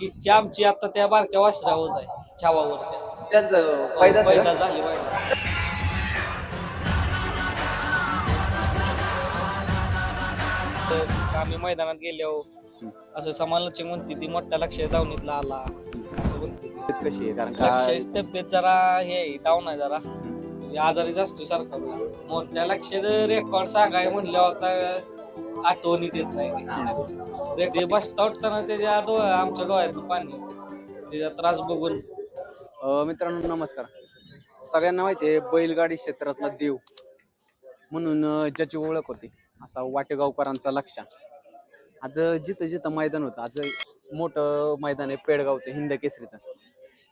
इच्छा आमची आता त्या बारक्या वासरावर आहे छावावर त्या. त्यांचं आहे? पैदा झाली पाहिजे आम्ही मैदानात गेल्यावर असं समालोचक म्हणते ती मोठ्या लक्ष दावणीतला आला असं म्हणते ती. तब्येत कशी आहे कारण का लक्षाची तब्येत जरा हे डाऊन आहे जरा म्हणजे आजारीच असतो सारखा. मोठ्या लक्षाचं रेकॉर्ड सांगाय म्हणलं होता आठवणी देत नाही ते- बस बसता उठताना त्याच्या डोळ्या आमच्या डोळ्यात पाणी त्याचा त्रास बघून. मित्रांनो नमस्कार. सगळ्यांना माहिती आहे बैलगाडी क्षेत्रातला देव म्हणून ज्याची ओळख होती असा वाटेगावकरांचा लक्ष. आज जिथं जिथं मैदान होतं आज मोठं मैदान आहे पेडगावचं हिंद केसरीचं.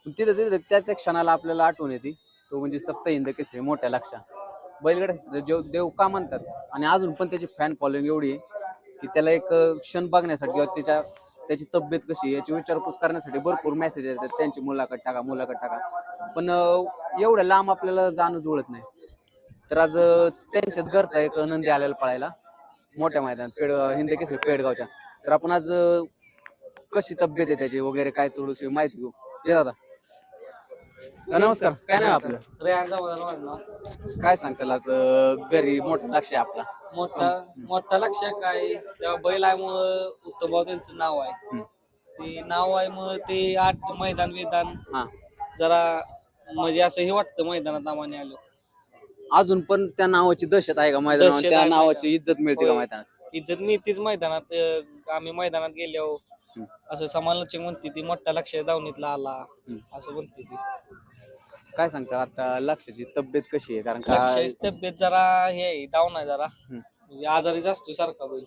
तिथं तिथं त्या त्या क्षणाला आपल्याला आठवण येते तो म्हणजे सप्त हिंद केसरी मोठ्या लक्षात. बैलगाडी जेव देव का म्हणतात? आणि अजून पण त्याची फॅन फॉलोइंग एवढी आहे की त्याला एक क्षण बघण्यासाठी किंवा त्याच्या त्याची तब्येत कशी आहे याची विचारपूस करण्यासाठी भरपूर मेसेज येतात. त्यांची मुलाखत टाका मुलाखत टाका. पण एवढं एवढ्या लांब आपल्याला जाणं जुळत नाही. तर आज त्यांच्याच घरचा एक नंदी आलेला पळायला मोठ्या मैदान पेड हिंदे केसरी पेडगावच्या. तर आपण आज कशी तब्येत आहे त्याची वगैरे काय थोडीशी माहिती घेऊ. ये दादा. नमस्कार. काय नाही आपलं? रेहानचा मैदान वाजला काय सांगताल आज अं, घरी मोठं लक्ष आहे आपला? मोठा मोठा लक्ष काय? त्या बैलामुळं उत्तमभाऊ त्यांचं नाव आहे. हम्म. ते नाव आहे मग ते आठ मैदान वेदान. हा. जरा म्हणजे असं हे वाटतं मैदानात नावाने आलो. अजून पण त्या नावाची दहशत आहे का मैदानावर? दहशत त्या आहे नावाची इज्जत मिळते का होय. मैदानात? इज्जत मिळतीच मैदानात. अं, आम्ही मैदानात गेल्यावर हम्म. असं समालोचक म्हणते ती मोठा लक्ष दावणीतला आला. हम्म. असं म्हणते ती. काय सांगतात आता लक्षाची तब्येत कशी आहे? कारण का लक्षाची तब्येत जरा हे डाऊन आहे जरा. हम्म. म्हणजे आजारीच असतो सारखा बैल.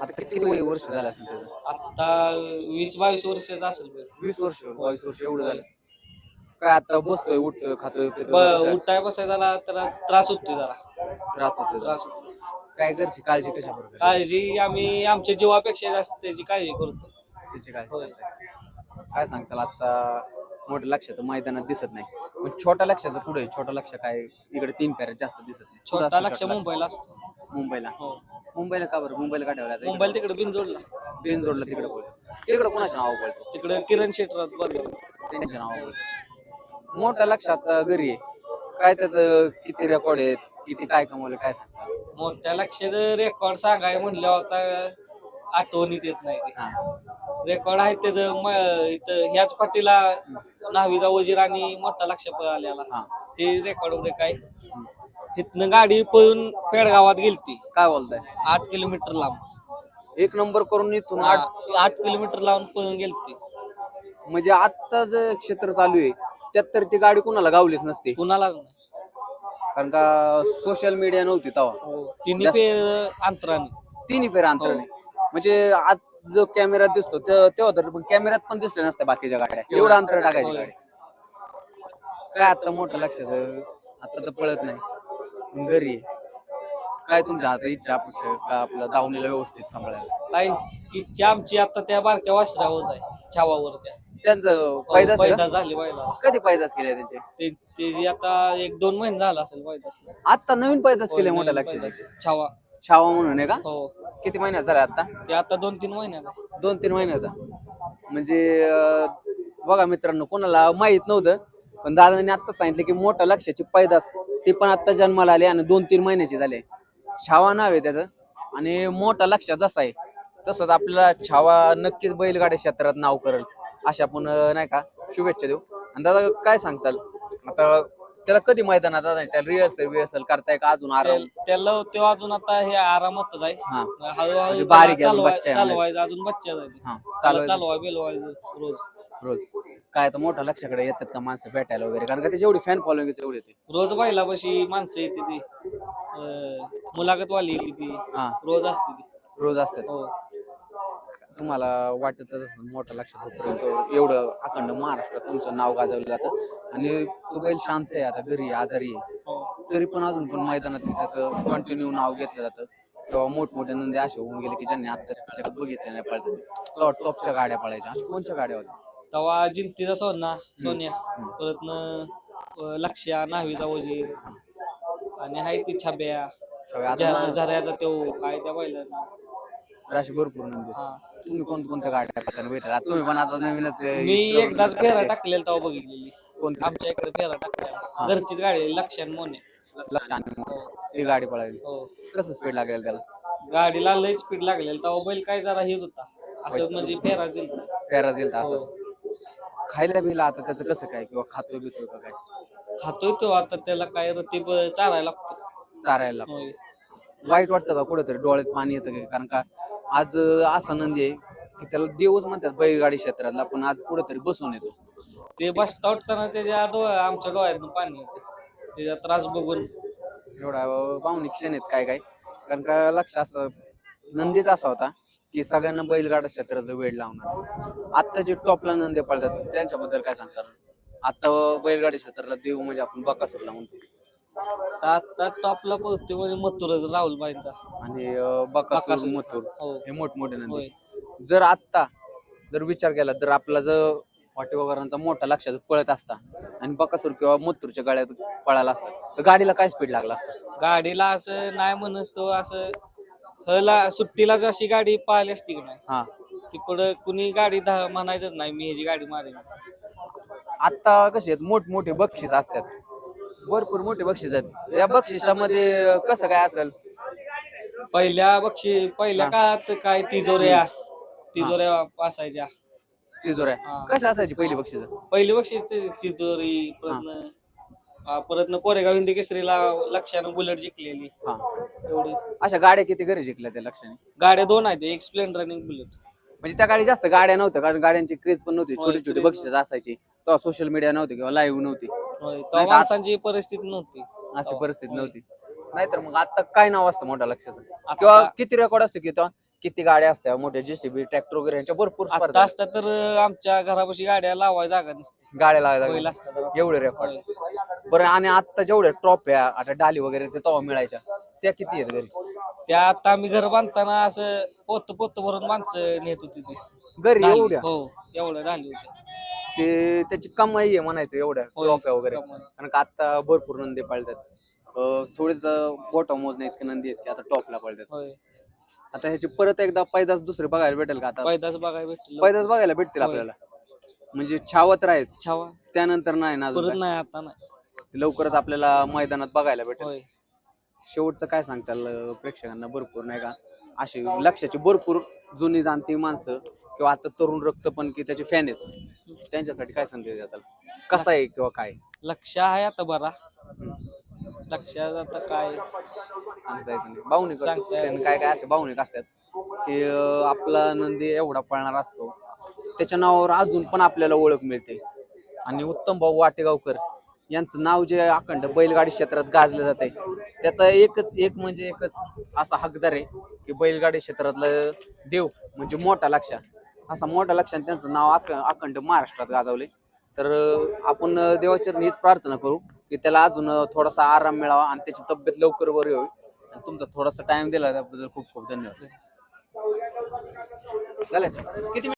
आता किती वय वर्ष झालं असेल त्याचं? आता वीस बावीस वर्षाचा असेल बैल. वीस वर्ष बावीस वर्ष एवढं झालं. काय आता बसतोय उठतोय खातोय पितोय, ब- कसं उठाय बसाय जरा त्याला त्रास होतोय जरा. त्रास होतोय जरा. त्रास होतो काय घरची काळजी कशा प्रकारे काळजी आम्ही आमच्या जीवापेक्षा जास्त त्याची काळजी करतो. त्याची काय होय. काय सांगताल आता मोठं लक्षात मैदानात दिसत नाही. पण छोट्या लक्षाचं पुढे छोटं लक्ष काय? इकडे तीन पॅरेट जास्त दिसत नाही. छोटा असतं लक्ष छोटं मुंबईला असतो. मुंबईला. हो. मुंबईला का बरं? मुंबईला का ठेवला मुंबईला तिकडे बिनजोडला. बेन जोडला तिकडे पळतो तिकडे कोणाच्या नाव पळतो तिकडे किरण शेटरात बोललो त्यांच्या नाव पळतो मोठ्या लक्षात अं, घरी आहे. काय त्याचं किती रेकॉर्ड आहेत? किती काय कमवलं काय सांगता? मोठ्या लक्षाचं रेकॉर्ड सांगाय म्हणलं होता आठवणीत येत नाही हा. रेकॉर्ड आहे त्याचं म- इथं ह्याच पाटीला न्हावीचा वजीर आणि मोठा लक्ष आलेला. हा. ते रेकॉर्ड वगैरे काय. इथनं गाडी पळून पेडगावात गेलती. काय बोलताय? आठ किलोमीटर लांब. एक नंबर करून इथून आठ आठ आठ किलोमीटर लावून पळून गेलती. म्हणजे आता जे क्षेत्र चालू आहे त्यात तर ती गाडी कुणाला गावलीच नसते. कुणालाच नाही. कारण का सोशल मीडिया नव्हती तेव्हा. हो तिन्ही पेर अंतराने. तिन्ही पेर अंतराने. म्हणजे आज जो कॅमेरा दिसतो ते- तेव्हा तर पण कॅमेऱ्यात पण दिसले नसते बाकीच्या गाड्या. एवढं अंतर टाकायची. गाडी. काय आता मोठं लक्षाचं आता तर पळत नाही. घरी आहे. काय तुमच्या हातात इच्छा अपेक्षा आहे का आपलं दावणीला व्यवस्थित सांभाळायला? ताई इच्छा आमची आता त्या बारक्या वासरावर आहे. छावावर त्या. त्यांचं पैदास आहे का? पैदा झाली बैला कधी पैदास केले त्यांचे? ते ते आता एक दोन महिने झाला असेल पैदासला आता नवीन पैदास केले मोठ्या पैदास. छावा छावा म्हणून आहे का? हो. किती महिन्यात झाला आता? ते आता दोन तीन महिन्याला दोन तीन महिन्याचा. म्हणजे अं, बघा मित्रांनो कोणाला माहीत नव्हतं पण दादाने आता सांगितलं की मोठं लक्षाची पैदास ते पण आता जन्माला आले आणि दोन तीन महिन्याचे झाले. छावा नाव आहे त्याचं आणि मोठा लक्ष जसा आहे तसंच आपल्याला छावा नक्कीच बैलगाड्या क्षेत्रात नाव करेल. अशा आपण अं, नाही का शुभेच्छा देऊ. आणि दादा काय सांगताल? आता त्याला कधी मैदानात आता त्याला रिहर्सल रिहर्सल करताय का अजून आराम? त्या- त्याला तो अजून आता हे आरामातच आहे. हा. हळूहळू बारीक आहे, अजून चालवाय- आहे चालवायचं अजून बच्चा हा चालवाय बिलवायचं रोज. रोज. काय तर मोठ्या लक्षाकडे येतात का माणसं भेटायला वगैरे? कारण का त्याची एवढी फॅन फॉलोइंग एवढी होती. रोज बैलापाशी माणसं येते ती. अं, मुलाखतवाली येते ती. हा. रोज असते ती. रोज असतात. हो. तुम्हाला वाटत असं मोठं लक्षात होईपर्यंत एवढं अखंड महाराष्ट्रात तुमचं नाव गाजवलं जातं. आणि तो बैल शांत आहे आता घरी आहे, आजारी आहे. हो. तरी पण अजून पण मैदानात त्याचं कंटिन्यू नाव घेतलं जातं. किंवा मोठमोठे नंदी असे होऊन गेले की ज्यांनी आता बघितले नाही पळताना टॉपच्या गाड्या पळायच्या. अशा कोणत्या गाड्या होत्या? तेव्हा जिंतीचा सोना सोन्या. परत न लक्ष्या न्हावीचा वजीर आणि हाय ती छाब्या. आता झऱ्याचा तो काय त्या बैला राशी भरपूर नंदी. हा. तुम्ही कोणकोणत्या गाड्या पत्त्याने भेटला तुम्ही पण आता नवीनच मी एकदाच फेरा टाकलेला तेव्हा बघितलेली. कोणती? आमच्या इकडे फेरा टाकलेला. घरचीच गाडी लक्षण मोने. लक्ष आणि ती गाडी पळाली. हो. कसं स्पीड लागेल त्याला? गाडीला लय स्पीड लागलेलं. तेव्हा बैल काय जरा हेच होता. असं म्हणजे फेरा दिलता फेरा दिल असंच. खायला बिला आता त्याचं कसं काय? किंवा खातोय बितोय का काय? खातोय तो आता त्याला काय रतीब चारायला लागतं. चारायला लागतो. होय. वाईट वाटतं का कुठेतरी? डोळ्यात पाणी येतं का? कारण का आज असा नंदी आहे की त्याला देवच म्हणतात बैलगाडी क्षेत्रातला पण आज कुठेतरी बसून येतो. ते बसता उठताना त्याच्या डोळ्या आमच्या डोळ्यातून पाणी येते. त्याचा त्रास बघून. एवढा भावनिक क्षण आहेत काय काय कारण का लक्ष असं नंदीच असा होता की सगळ्यांना बैलगाडा क्षेत्राचं वेळ लावणार. आता जे टॉपला नंदी पळतात त्यांच्याबद्दल काय सांगतात आता बैलगाडी क्षेत्राला देव म्हणजे आपण बकासूरला म्हणतो. तर आता टॉपला पोहोचते म्हणजे मथुरच राहुल बाईंचा आणि बकासूर बकासूर. मथुर. हो. हे मोठमोठे होय. नंदी जर आत्ता जर विचार केला तर आपला जर वाटेवकरांचा मोठा लक्षात पळत असता आणि बकासूर किंवा मथुरच्या गाड्यात पळाला असता तर गाडीला काय स्पीड लागला असता? गाडीला असं नाही म्हणत तो असं हला सुट्टीला जशी गाडी पाहिली असती की नाही? हा. ती पुढं कुणी गाडी धा- म्हणायचंच नाही मी ह्याची गाडी मारेन. आता कसे आहेत? मोठमोठे बक्षीस असतात. भरपूर मोठे बक्षीस आहेत. या बक्षिसामध्ये कसं काय असेल? पहिल्या बक्षी पहिल्या काळात काय तिजोऱ्या तिजोऱ्या असायच्या. तिजोऱ्या. कशा असायची पहिली बक्षीस? पहिली बक्षीस ति- तिजोरी परत परत कोरेगाव हिंदी केसरीला लक्षानं बुलेट जिंकलेली. हा. एवढीच. अशा गाड्या किती घरी जिंकल्या त्या लक्षाने? गाड्या दोन आहेत एक स्प्लेंडर आणि एक बुलेट. म्हणजे त्या गाडी जास्त गाड्या नव्हत्या कारण गाड्यांची क्रेज पण नव्हती. छोटे छोटे बक्षीस असायची. तेव्हा सोशल मीडिया नव्हती किंवा लाईव्ह नव्हती. होय नाही माणसांची परिस्थिती नव्हती. अशी परिस्थिती होय. नव्हती नाहीतर मग आता काय नाव असतं मोठ्या लक्षाचं? किंवा किती रेकॉर्ड असतो की तो किती गाड्या असत्या मोठ्या जेसीबी ट्रॅक्टर वगैरे यांच्या भरपूर आता स्पर्धा असता तर आमच्या घरापाशी गाड्या लावाय जागा नसते. गाड्या लावायला पहिला लागल्या. असता तर एवढे रेकॉर्ड बरं आणि आता जेवढ्या ट्रॉफ्या आता डाली वगैरे ते तेव्हा मिळायच्या. त्या किती आहेत घरी? त्या आता आम्ही घर बांधताना असं पोत पोत भरून माणसं नेत होती ती. घरी. एवढ्या? हो एवढं झाली होती ते त्याची कमाई आहे म्हणायचं एवढ्या ट्रॉफ्या वगैरे. कारण का आता भरपूर नंदी पाळतात. थोडेच बोटा मोजणे इतके नंदी आहेत की आता टॉपला पळतात. आता ह्याची परत एकदा पैदास दुसरे बघायला भेटेल का आता? पैदास बघायला भेटलं. पैदास बघायला भेटतील. आपल्याला. म्हणजे छावत राहायचं छावा. त्यानंतर नाही ना परत. नाही आता नाही. ते लवकरच आपल्याला मैदानात बघायला भेटेल. शेवटचं काय सांगताल प्रेक्षकांना? भरपूर नाही का? अशी लक्षाची भरपूर जुनी जाणती माणसं किंवा आता तरुण रक्त पण की त्याचे फॅन आहेत. त्यांच्यासाठी काय संदेश देताल? कसा आहे किंवा काय? लक्ष आहे आता बरा. लक्षात आता काय? सांगता यायचं नाही. भावनिक सांगता काय काय असे भावनिक असतात की अं, आपला नंदी एवढा पळणार असतो. त्याच्या नावावर अजून पण आपल्याला ओळख मिळते. आणि उत्तम भाऊ वाटेगावकर यांचं नाव जे अखंड बैलगाडी क्षेत्रात गाजलं जाते त्याचा एकच एक म्हणजे एकच असा हकदार आहे की बैलगाडी क्षेत्रातलं देव म्हणजे मोठा लक्ष असा मोठा लक्षात त्यांचं नाव अख अखंड महाराष्ट्रात गाजवले तर आपण देवाचरणी हीच प्रार्थना करू की त्याला अजून थोडासा आराम मिळावा आणि त्याची तब्येत लवकर बरी होईल आणि तुमचा थोडासा टाइम दिला त्याबद्दल खूप खूप धन्यवाद. झाले? किती